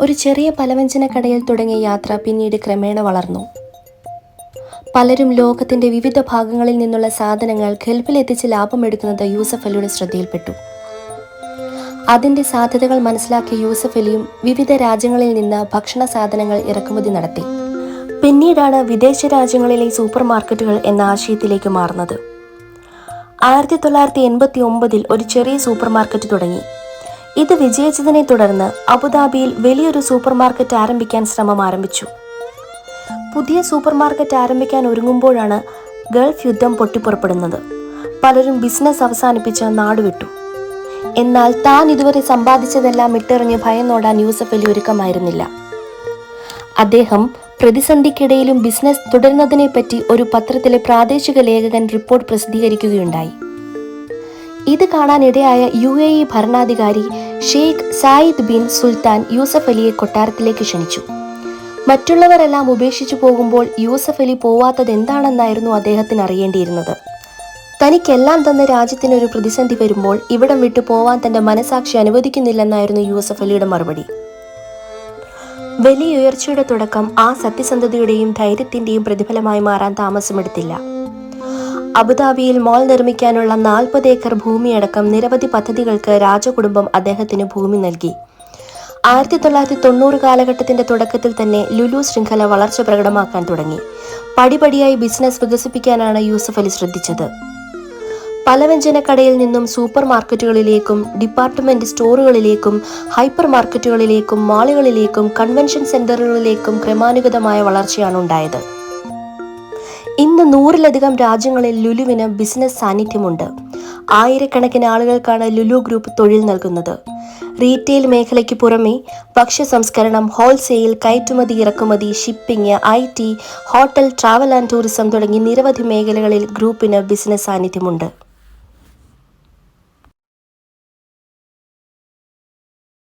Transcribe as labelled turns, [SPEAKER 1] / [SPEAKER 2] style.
[SPEAKER 1] ഒരു ചെറിയ പലവ്യഞ്ജന കടയിൽ തുടങ്ങിയ യാത്ര പിന്നീട് ക്രമേണ വളർന്നു. പലരും ലോകത്തിന്റെ വിവിധ ഭാഗങ്ങളിൽ നിന്നുള്ള സാധനങ്ങൾ ലാഭം ലാഭമെടുക്കുന്നത് യൂസഫ് അലിയുടെ ശ്രദ്ധയിൽപ്പെട്ടു. അതിന്റെ സാധ്യതകൾ മനസ്സിലാക്കിയ യൂസഫ് അലിയും വിവിധ രാജ്യങ്ങളിൽ നിന്ന് ഭക്ഷണ സാധനങ്ങൾ ഇറക്കുമതി നടത്തി. പിന്നീടാണ് വിദേശ രാജ്യങ്ങളിലെ സൂപ്പർ മാർക്കറ്റുകൾ എന്ന ആശയത്തിലേക്ക് മാറുന്നത്. ആയിരത്തി തൊള്ളായിരത്തി എൺപത്തി ഒമ്പതിൽ ഒരു ചെറിയ സൂപ്പർ മാർക്കറ്റ് തുടങ്ങി. ഇത് വിജയിച്ചതിനെ തുടർന്ന് അബുദാബിയിൽ വലിയൊരു സൂപ്പർ മാർക്കറ്റ് ആരംഭിക്കാൻ ശ്രമം ആരംഭിച്ചു. പുതിയ സൂപ്പർ മാർക്കറ്റ് ആരംഭിക്കാൻ ഒരുങ്ങുമ്പോഴാണ് ഗൾഫ് യുദ്ധം പൊട്ടിപ്പുറപ്പെടുന്നത്. പലരും ബിസിനസ് അവസാനിപ്പിച്ച് നാടുവിട്ടു. എന്നാൽ താൻ ഇതുവരെ സമ്പാദിച്ചതെല്ലാം ഇട്ടെറിഞ്ഞ് ഭയന്നോടാൻ യൂസഫ് അലി ഒരുക്കമായിരുന്നില്ല. അദ്ദേഹം പ്രതിസന്ധിക്കിടയിലും ബിസിനസ് തുടരുന്നതിനെപ്പറ്റി ഒരു പത്രത്തിലെ പ്രാദേശിക ലേഖകൻ റിപ്പോർട്ട് പ്രസിദ്ധീകരിക്കുകയുണ്ടായി. ഇത് കാണാനിടയായ യു എ ഇ ഭരണാധികാരി Sheikh Zayed bin Sultan Yusuf അലിയെ കൊട്ടാരത്തിലേക്ക് ക്ഷണിച്ചു. മറ്റുള്ളവരെല്ലാം ഉപേക്ഷിച്ചു പോകുമ്പോൾ യൂസഫ് അലി പോവാത്തത് എന്താണെന്നായിരുന്നു അദ്ദേഹത്തിന് അറിയേണ്ടിയിരുന്നത്. തനിക്കെല്ലാം തന്ന രാജ്യത്തിനൊരു പ്രതിസന്ധി വരുമ്പോൾ ഇവിടം വിട്ടു പോവാൻ തന്റെ മനസാക്ഷി അനുവദിക്കുന്നില്ലെന്നായിരുന്നു യൂസഫ് അലിയുടെ മറുപടി. വലിയ ഉയർച്ചയുടെ തുടക്കം ആ സത്യസന്ധതയുടെയും ധൈര്യത്തിന്റെയും പ്രതിഫലമായി മാറാൻ താമസമെടുത്തില്ല. അബുദാബിയിൽ മോൾ നിർമ്മിക്കാനുള്ള നാൽപ്പത് ഏക്കർ ഭൂമിയടക്കം നിരവധി പദ്ധതികൾക്ക് രാജകുടുംബം അദ്ദേഹത്തിന് ഭൂമി നൽകി. ആയിരത്തി തൊള്ളായിരത്തി തൊണ്ണൂറ് കാലഘട്ടത്തിന്റെ തുടക്കത്തിൽ തന്നെ ലുലു ശൃംഖല വളർച്ച പ്രകടമാക്കാൻ തുടങ്ങി. പടിപടിയായി ബിസിനസ് വികസിപ്പിക്കാനാണ് യൂസഫ് അലി ശ്രദ്ധിച്ചത്. പലവ്യഞ്ജനക്കടയിൽ നിന്നും സൂപ്പർ മാർക്കറ്റുകളിലേക്കും ഡിപ്പാർട്ട്മെന്റ് സ്റ്റോറുകളിലേക്കും ഹൈപ്പർ മാർക്കറ്റുകളിലേക്കും മാളുകളിലേക്കും കൺവെൻഷൻ സെന്ററുകളിലേക്കും ക്രമാനുഗതമായ വളർച്ചയാണ് ഉണ്ടായത്. ഇന്ന് നൂറിലധികം രാജ്യങ്ങളിൽ ലുലുവിന് ബിസിനസ് സാന്നിധ്യമുണ്ട്. ആയിരക്കണക്കിന് ആളുകൾക്കാണ് ലുലു ഗ്രൂപ്പ് തൊഴിൽ നൽകുന്നത്. റീറ്റെയിൽ മേഖലയ്ക്ക് പുറമെ ഭക്ഷ്യ സംസ്കരണം ഹോൾസെയിൽ കയറ്റുമതി ഇറക്കുമതി shipping I T hotel travel and tourism തുടങ്ങി നിരവധി മേഖലകളിൽ ഗ്രൂപ്പിന് ബിസിനസ് സാന്നിധ്യമുണ്ട്.